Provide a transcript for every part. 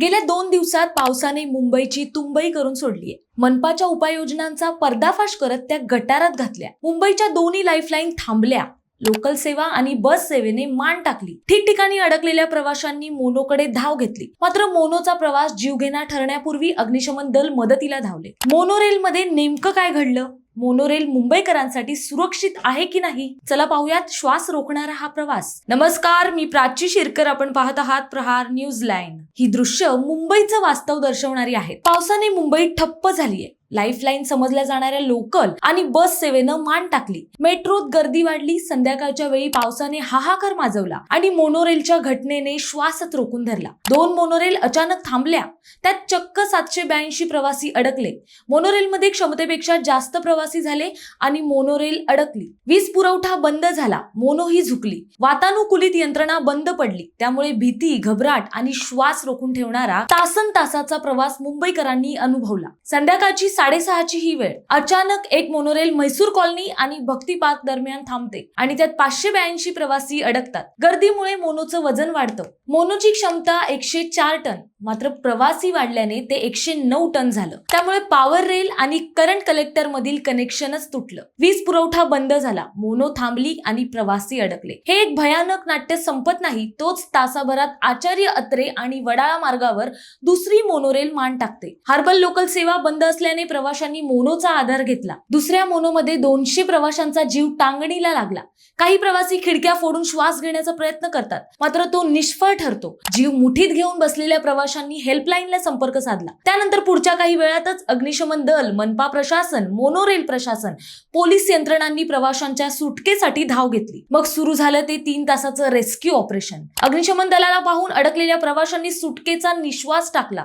गेल्या दोन दिवसात पावसाने मुंबईची तुंबई करून सोडलीये. मनपाच्या उपाययोजनांचा पर्दाफाश करत त्या गटारात घातल्या. मुंबईच्या दोन्ही लाईफलाईन थांबल्या. लोकल सेवा आणि बस सेवेने मान टाकली. ठिकठिकाणी अडकलेल्या प्रवाशांनी मोनोकडे धाव घेतली. मात्र मोनोचा प्रवास जीवघेणा ठरण्यापूर्वी अग्निशमन दल मदतीला धावले. मोनोरेलमध्ये नेमकं काय घडलं? मोनोरेल मुंबईकरांसाठी सुरक्षित आहे की नाही? चला पाहूयात श्वास रोखणारा हा प्रवास. नमस्कार मी प्राची शिरकर. आपण पाहत आहात प्रहार न्यूज लाईन. ही दृश्य मुंबईचं वास्तव दर्शवणारी आहेत पावसाने मुंबई ठप्प झालीये. लाईफलाईन समजल्या जाणाऱ्या लोकल आणि बस सेवेनं मान टाकली. मेट्रोत गर्दी वाढली. संध्याकाळच्या वेळी पावसाने हाहाकार माजवला आणि मोनोरेलच्या घटनेने श्वासच रोखून धरला. दोन मोनोरेल अचानक थांबल्या. त्यात चक्क सातशे ब्याऐंशी प्रवासी अडकले. मोनोरेलमध्ये क्षमतेपेक्षा जास्त प्रवासी झाले आणि मोनोरेल अडकली. वीज पुरवठा बंद झाला मोनो ही झुकली. वातानुकूलित यंत्रणा बंद पडली त्यामुळे भीती घबराट आणि श्वास रोखून ठेवणारा तासन तासाचा प्रवास मुंबईकरांनी अनुभवला. संध्याकाळची साडेसहाची ही वेळ. अचानक एक मोनोरेल म्हैसूर कॉलनी आणि भक्ती पार्क दरम्यान थांबते आणि त्यात पाचशे ब्याऐंशी प्रवासी अडकतात. गर्दीमुळे मोनोचं वजन वाढतं. मोनोची क्षमता एकशे चार टन. मात्र प्रवासी वाढल्याने ते एकशे नऊ टन झालं. त्यामुळे पॉवर रेल आणि करंट कलेक्टर मधील कनेक्शनच तुटलं. वीज पुरवठा बंद झाला. मोनो थांबली आणि प्रवासी अडकले. हे एक भयानक नाट्य संपत नाही तोच तासाभरात आचार्य अत्रे आणि वडाळा मार्गावर दुसरी मोनोरेल मान टाकते. हार्बल लोकल सेवा बंद असल्याने प्रवाशांनी मोनोचा आधार घेतला. दुसऱ्या मोनोमध्ये दोनशे प्रवाशांचा जीव टांगणीला लागला. काही प्रवासी खिडक्या फोडून श्वास घेण्याचा प्रयत्न करतात. मात्र तो निष्फळ ठरतो. जीव मुठीत घेऊन बसलेल्या प्रवाशांनी हेल्पलाईनला संपर्क साधला. त्यानंतर पुढच्या काही वेळातच अग्निशमन दल मनपा प्रशासन मोनोरेल प्रशासन पोलीस यंत्रणांनी प्रवाशांच्या सुटकेसाठी धाव घेतली. मग सुरू झालं ते तीन तासाचं रेस्क्यू ऑपरेशन अग्निशमन दलाला पाहून अडकलेल्या प्रवाशांनी सुटकेचा निश्वास टाकला.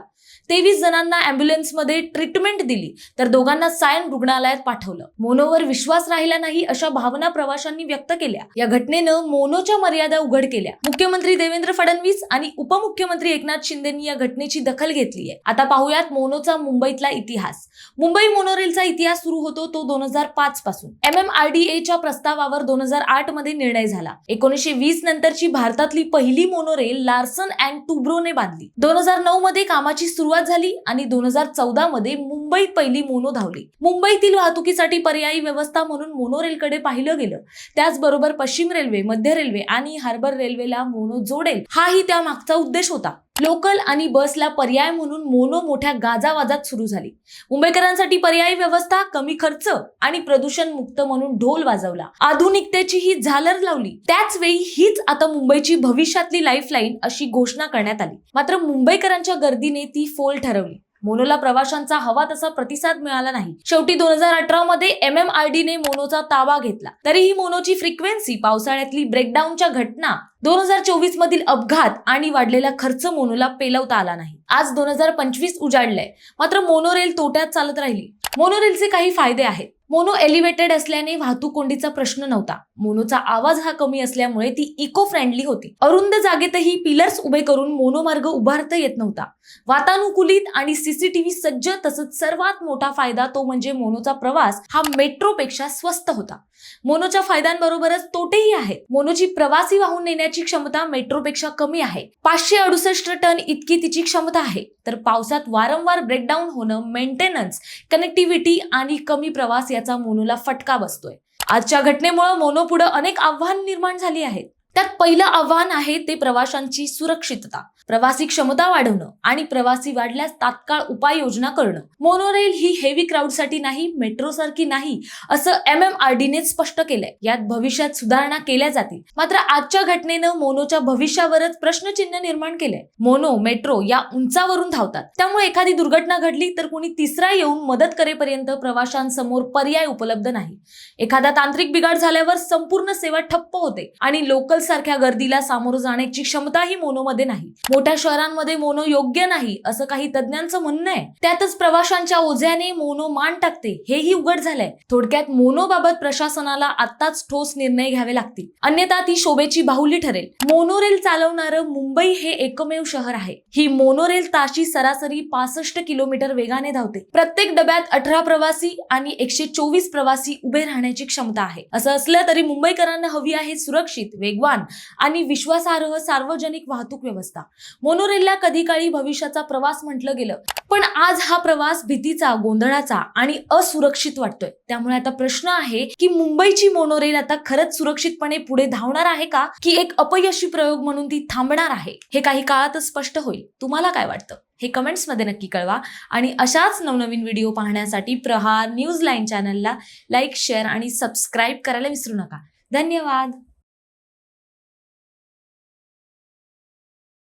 तेवीस जणांना अँब्युलन्समध्ये ट्रीटमेंट दिली. तर दोघांना सायन रुग्णालयात पाठवलं. मोनोवर विश्वास राहिला नाही अशा भावना प्रवाशांनी व्यक्त केल्या. या घटनेनं मोनोच्या मर्यादा उघड केल्या. मुख्यमंत्री देवेंद्र फडणवीस आणि उपमुख्यमंत्री एकनाथ शिंदेनी या घटनेची दखल घेतली आहे. आता पाहूयात मोनोचा मुंबईतला इतिहास. मुंबई मोनोरेलचा इतिहास सुरू होतो तो दोन हजार पाच पासून. एम एम आर डी एच्या प्रस्तावावर दोन हजार आठमध्ये निर्णय झाला. एकोणीसशे वीस नंतरची भारतातली पहिली मोनोरेल लार्सन अँड टुब्रोने बांधली. दोन हजार नऊ मध्ये कामाची सुरुवात झाली आणि दोन हजार चौदा मध्ये मुंबईत पहिली मोनो धावली. मुंबईतील वाहतुकीसाठी पर्यायी व्यवस्था म्हणून मोनो रेलकडे पाहिलं गेलं. त्याचबरोबर पश्चिम रेल्वे मध्य रेल्वे आणि हार्बर रेल्वेला मोनो जोडेल हाही त्या मागचा उद्देश होता. लोकल आणि बसला पर्याय म्हणून मोनो मोठ्या गाजावाजात सुरू झाली. मुंबईकरांसाठी पर्यायी व्यवस्था कमी खर्च आणि प्रदूषण मुक्त म्हणून ढोल वाजवला. आधुनिकतेची ही झालर लावली. त्याच वेळी हीच आता मुंबईची भविष्यातली लाईफलाईन अशी घोषणा करण्यात आली. मात्र मुंबईकरांच्या गर्दीने ती फोल ठरवली. मोनोला प्रवाशांचा हवा तसा प्रतिसाद मिळाला नाही. शेवटी दोन हजार अठरा मध्ये एम एम आर डी ने मोनोचा ताबा घेतला. तरीही मोनोची फ्रिक्वेन्सी पावसाळ्यातली ब्रेकडाऊनच्या घटना दोन हजार चोवीस मधील अपघात आणि वाढलेला खर्च मोनोला पेलवता आला नाही. आज दोन हजार पंचवीस उजाडलंय. मात्र मोनोरेल तोट्यात चालत राहिली. मोनोरेलचे काही फायदे आहेत. मोनो एलिव्हेटेड असल्याने वाहतूक कोंडीचा प्रश्न नव्हता. मोनोचा आवाज हा कमी असल्यामुळे ती इको फ्रेंडली होती. अरुंद जागेतही पिलर्स उभे करून मोनोमार्ग उभारता येत नव्हता. वातानुकूलित आणि सीसीटीव्ही सज्ज तसंच सर्वात मोठा फायदा तो म्हणजे मोनोचा प्रवास हा मेट्रोपेक्षा स्वस्त होता. मोनोच्या फायद्यांबरोबरच तोटेही आहेत. मोनोची प्रवासी वाहून नेण्याची क्षमता मेट्रोपेक्षा कमी आहे. पाचशे अडुसष्ट टन इतकी तिची क्षमता आहे. तर पावसात वारंवार ब्रेकडाऊन होणं मेंटेनन्स कनेक्टिव्हिटी आणि कमी प्रवास याचा मोनोला फटका बसतोय. आजच्या घटनेमुळे मोनोपुढं अनेक आव्हान निर्माण झाली आहेत. त्यात पहिलं आव्हान आहे ते प्रवाशांची सुरक्षितता. प्रवासी क्षमता वाढवणं आणि प्रवासी वाढल्यास तात्काळ उपाययोजना करणं. मोनोरेल ही हेवी क्राऊडसाठी नाही मेट्रो सारखी नाही असं एम एम आर डीने स्पष्ट केलंय. यात भविष्यात सुधारणा केल्या जातील. मात्र आजच्या घटनेनं मोनोच्या भविष्यावरच प्रश्नचिन्ह निर्माण केलंय. मोनो मेट्रो या उंचावरून धावतात. त्यामुळे एखादी दुर्घटना घडली तर कुणी तिसरा येऊन मदत करेपर्यंत प्रवाशांसमोर पर्याय उपलब्ध नाही. एखादा तांत्रिक बिघाड झाल्यावर संपूर्ण सेवा ठप्प होते आणि लोकल सारख्या गर्दीला सामोरं जाण्याची क्षमताही मोनोमध्ये नाही. मोठ्या शहरांमध्ये मोनो योग्य नाही असं काही तज्ज्ञांचं म्हणणं आहे. त्यातच प्रवाशांच्या ओझ्याने मोनो मान टाकते हेही उघड झालंय. थोडक्यात मोनो बाबत प्रशासनाला आत्ताच ठोस निर्णय घ्यावे लागतील. अन्यथा ती शोभेची बाहुली ठरेल. मोनोरेल चालवणारं मुंबई हे एकमेव शहर आहे. ही मोनोरेल ताशी सरासरी पासष्ट किलोमीटर वेगाने धावते. प्रत्येक डब्यात अठरा प्रवासी आणि एकशे चोवीस प्रवासी उभे राहण्याची क्षमता आहे. असं असलं तरी मुंबईकरांना हवी आहे सुरक्षित वेगवान आणि विश्वासार्ह सार्वजनिक वाहतूक व्यवस्था. मोनोरेलला कधी काळी भविष्याचा प्रवास म्हटलं गेलं पण आज हा प्रवास भीतीचा गोंधळाचा आणि असुरक्षित वाटतोय. त्यामुळे आता प्रश्न आहे की मुंबईची मोनोरेल आता खरंच सुरक्षितपणे पुढे धावणार आहे का? की एक अपयशी प्रयोग म्हणून ती थांबणार आहे? हे काही काळातच स्पष्ट होईल. तुम्हाला काय वाटतं? हे कमेंट्समध्ये नक्की कळवा. आणि अशाच नवनवीन व्हिडिओ पाहण्यासाठी प्रहार न्यूज लाईन चॅनलला लाईक शेअर आणि सबस्क्राईब करायला विसरू नका. धन्यवाद!